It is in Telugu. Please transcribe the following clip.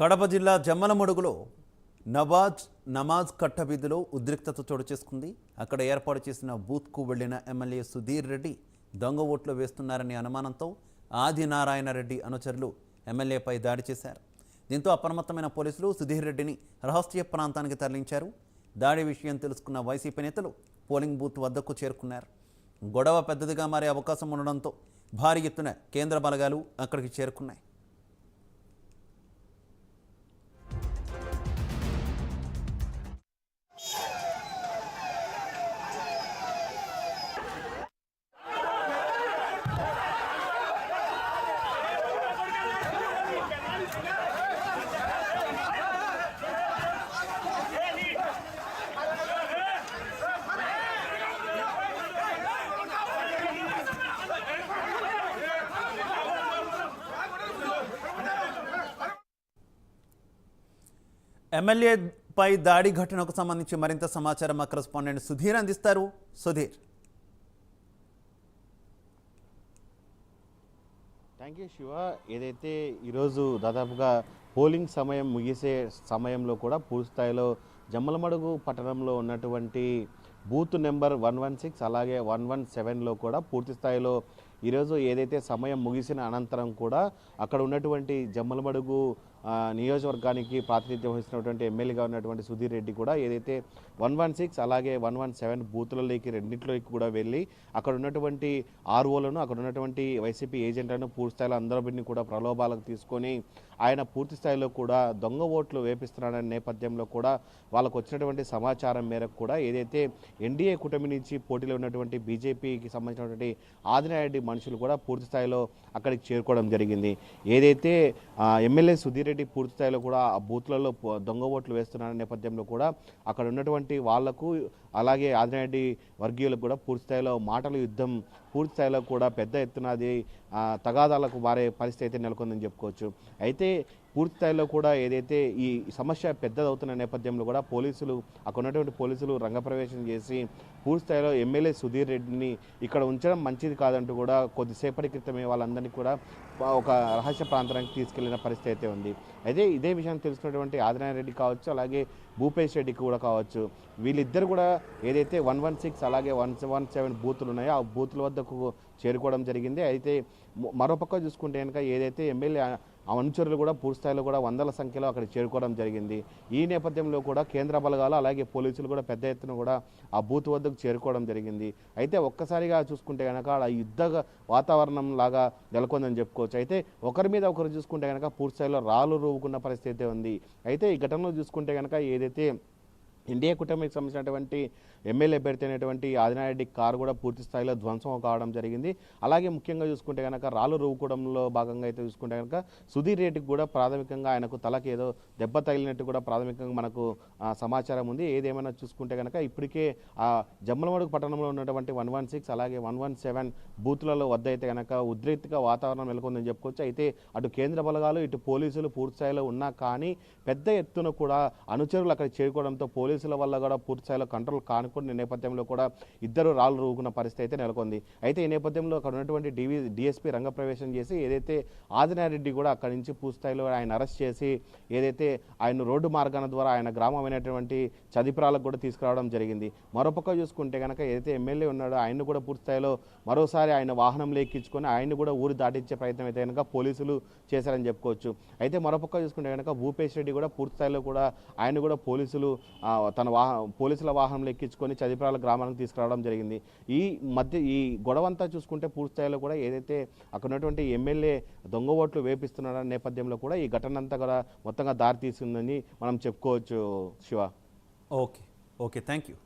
కడప జిల్లా జమ్మలమడుగులో నవాజ్ నమాజ్ కట్టబీధిలో ఉద్రిక్తత చోటు చేసుకుంది. అక్కడ ఏర్పాటు చేసిన బూత్కు వెళ్ళిన ఎమ్మెల్యే సుధీర్ రెడ్డి దొంగ ఓట్లు వేస్తున్నారనే అనుమానంతో ఆదినారాయణ రెడ్డి అనుచరులు ఎమ్మెల్యేపై దాడి చేశారు. దీంతో అప్రమత్తమైన పోలీసులు సుధీర్ రెడ్డిని రహస్య ప్రాంతానికి తరలించారు. దాడి విషయం తెలుసుకున్న వైసీపీ నేతలు పోలింగ్ బూత్ వద్దకు చేరుకున్నారు. గొడవ పెద్దదిగా మారే అవకాశం ఉండడంతో భారీ ఎత్తున కేంద్ర బలగాలు అక్కడికి చేరుకున్నాయి. ఎమ్మెల్యేపై దాడి ఘటనకు సంబంధించి మరింత సమాచారం మా కరెస్పాండెంట్ సుధీర్ అందిస్తారు. సుధీర్. థ్యాంక్ యూ శివ ఏదైతే ఈరోజు దాదాపుగా పోలింగ్ సమయం ముగిసే సమయంలో కూడా పూర్తి స్థాయిలో జమ్మలమడుగు పట్టణంలో ఉన్నటువంటి booth number one one six అలాగే వన్ వన్ సెవెన్లో కూడా పూర్తి స్థాయిలో ఈరోజు ఏదైతే సమయం ముగిసిన అనంతరం కూడా అక్కడ ఉన్నటువంటి జమ్మలమడుగు నియోజకవర్గానికి ప్రాతినిధ్యం వహిస్తున్నటువంటి ఎమ్మెల్యేగా ఉన్నటువంటి సుధీర్ రెడ్డి కూడా ఏదైతే వన్ వన్ సిక్స్ అలాగే వన్ వన్ సెవెన్ బూత్లలోకి రెండింటిలోకి కూడా వెళ్ళి అక్కడ ఉన్నటువంటి ఆర్ఓలను అక్కడ ఉన్నటువంటి వైసీపీ ఏజెంట్లను పూర్తి స్థాయిలో అందరిని కూడా ప్రలోభాలకు తీసుకొని ఆయన పూర్తి స్థాయిలో కూడా దొంగ ఓట్లు వేపిస్తున్నాడనే నేపథ్యంలో కూడా వాళ్ళకు వచ్చినటువంటి సమాచారం మేరకు కూడా ఏదైతే ఎన్డీఏ కూటమి నుంచి పోటీలో ఉన్నటువంటి బీజేపీకి సంబంధించినటువంటి ఆదినారెడ్డి మనుషులు కూడా పూర్తి స్థాయిలో అక్కడికి చేరుకోవడం జరిగింది. ఏదైతే ఎమ్మెల్యే సుధీర్ రెడ్డి పూర్తి స్థాయిలో కూడా ఆ బూత్లలో దొంగ ఓట్లు వేస్తున్న నేపథ్యంలో కూడా అక్కడ ఉన్నటువంటి వాళ్ళకు అలాగే ఆదినారెడ్డి వర్గీయులకు కూడా పూర్తి స్థాయిలో మాటల యుద్ధం పూర్తి స్థాయిలో కూడా పెద్ద ఎత్తున అది తగాదాలకు మారే పరిస్థితి అయితే నెలకొందని చెప్పుకోవచ్చు. అయితే పూర్తి స్థాయిలో కూడా ఏదైతే ఈ సమస్య పెద్దదవుతున్న నేపథ్యంలో కూడా పోలీసులు అక్కడ ఉన్నటువంటి పోలీసులు రంగప్రవేశం చేసి పూర్తి స్థాయిలో ఎమ్మెల్యే సుధీర్ రెడ్డిని ఇక్కడ ఉంచడం మంచిది కాదంటూ కూడా కొద్దిసేపటి క్రితమే వాళ్ళందరినీ కూడా ఒక రహస్య ప్రాంతానికి తీసుకెళ్ళిన పరిస్థితి అయితే ఉంది. అయితే ఇదే విషయాన్ని తెలుసుకున్నటువంటి ఆదినారాయణ రెడ్డి కావచ్చు అలాగే భూపేష్ రెడ్డి కూడా కావచ్చు వీళ్ళిద్దరు కూడా ఏదైతే వన్ వన్ సిక్స్ అలాగే వన్ వన్ సెవెన్ బూతులు ఉన్నాయో ఆ బూతుల వద్ద వద్దకు చేరుకోవడం జరిగింది. అయితే మరోపక్క చూసుకుంటే కనుక ఏదైతే ఎమ్మెల్యే ఆ అనుచరులు కూడా పూర్తిస్థాయిలో కూడా వందల సంఖ్యలో అక్కడ చేరుకోవడం జరిగింది. ఈ నేపథ్యంలో కూడా కేంద్ర బలగాలు అలాగే పోలీసులు కూడా పెద్ద ఎత్తున కూడా ఆ బూత్ వద్దకు చేరుకోవడం జరిగింది. అయితే ఒక్కసారిగా చూసుకుంటే కనుక ఆ యుద్ధ వాతావరణం లాగా నెలకొందని చెప్పుకోవచ్చు. అయితే ఒకరి మీద ఒకరు చూసుకుంటే కనుక పూర్తి స్థాయిలో రాళ్ళు రూపుకున్న పరిస్థితి ఉంది. అయితే ఈ ఘటనలో చూసుకుంటే కనుక ఏదైతే ఇండియా కూటమికి సంబంధించినటువంటి ఎమ్మెల్యే అభ్యర్థి అయినటువంటి ఆదినారెడ్డి కారు కూడా పూర్తి స్థాయిలో ధ్వంసం కావడం జరిగింది. అలాగే ముఖ్యంగా చూసుకుంటే కనుక రాళ్ళు రువ్వుకోవడంలో భాగంగా అయితే చూసుకుంటే కనుక సుధీర్ రెడ్డికి కూడా ప్రాథమికంగా ఆయనకు తలకి ఏదో దెబ్బ తగిలినట్టు కూడా ప్రాథమికంగా మనకు సమాచారం ఉంది. ఏదేమైనా చూసుకుంటే కనుక ఇప్పటికే ఆ జమ్మలమడుగు పట్టణంలో ఉన్నటువంటి వన్ వన్ సిక్స్ అలాగే వన్ వన్ సెవెన్ బూత్లలో వద్ద అయితే కనుక ఉద్రిక్తిక వాతావరణం నెలకొందని చెప్పుకోవచ్చు. అయితే అటు కేంద్ర బలగాలు ఇటు పోలీసులు పూర్తి స్థాయిలో ఉన్నా కానీ పెద్ద ఎత్తున కూడా అనుచరులు అక్కడ చేరుకోవడంతో కేసుల వల్ల కూడా పూర్తిస్థాయిలో కంట్రోల్ కానుకున్న నేపథ్యంలో కూడా ఇద్దరు రాళ్ళు రూకున్న పరిస్థితి అయితే నెలకొంది. అయితే ఈ నేపథ్యంలో అక్కడ ఉన్నటువంటి డివి డిఎస్పీ రంగప్రవేశం చేసి ఏదైతే ఆదినారెడ్డి కూడా అక్కడి నుంచి పూర్తిస్థాయిలో ఆయన అరెస్ట్ చేసి ఏదైతే ఆయన రోడ్డు మార్గాల ద్వారా ఆయన గ్రామమైనటువంటి చదిపురాలకు కూడా తీసుకురావడం జరిగింది. మరోపక్క చూసుకుంటే కనుక ఏదైతే ఎమ్మెల్యే ఉన్నాడో ఆయన్ని కూడా పూర్తిస్థాయిలో మరోసారి ఆయన వాహనంలో ఎక్కించుకొని ఆయన్ని కూడా ఊరు దాటించే ప్రయత్నం అయితే కనుక పోలీసులు చేశారని చెప్పుకోవచ్చు. అయితే మరోపక్క చూసుకుంటే కనుక భూపేష్ రెడ్డి కూడా పూర్తిస్థాయిలో కూడా ఆయన కూడా పోలీసులు తన వాహ పోలీసుల వాహనంలో ఎక్కించుకొని చదిపురాల గ్రామానికి తీసుకురావడం జరిగింది. ఈ మధ్య ఈ గొడవంతా చూసుకుంటే పూర్తిస్థాయిలో కూడా ఏదైతే అక్కడ ఉన్నటువంటి ఎమ్మెల్యే దొంగ ఓట్లు వేపిస్తున్నాడన్న నేపథ్యంలో కూడా ఈ ఘటన అంతా కూడా మొత్తంగా దారి తీసిందని మనం చెప్పుకోవచ్చు Shiva. Okay. Okay. Thank you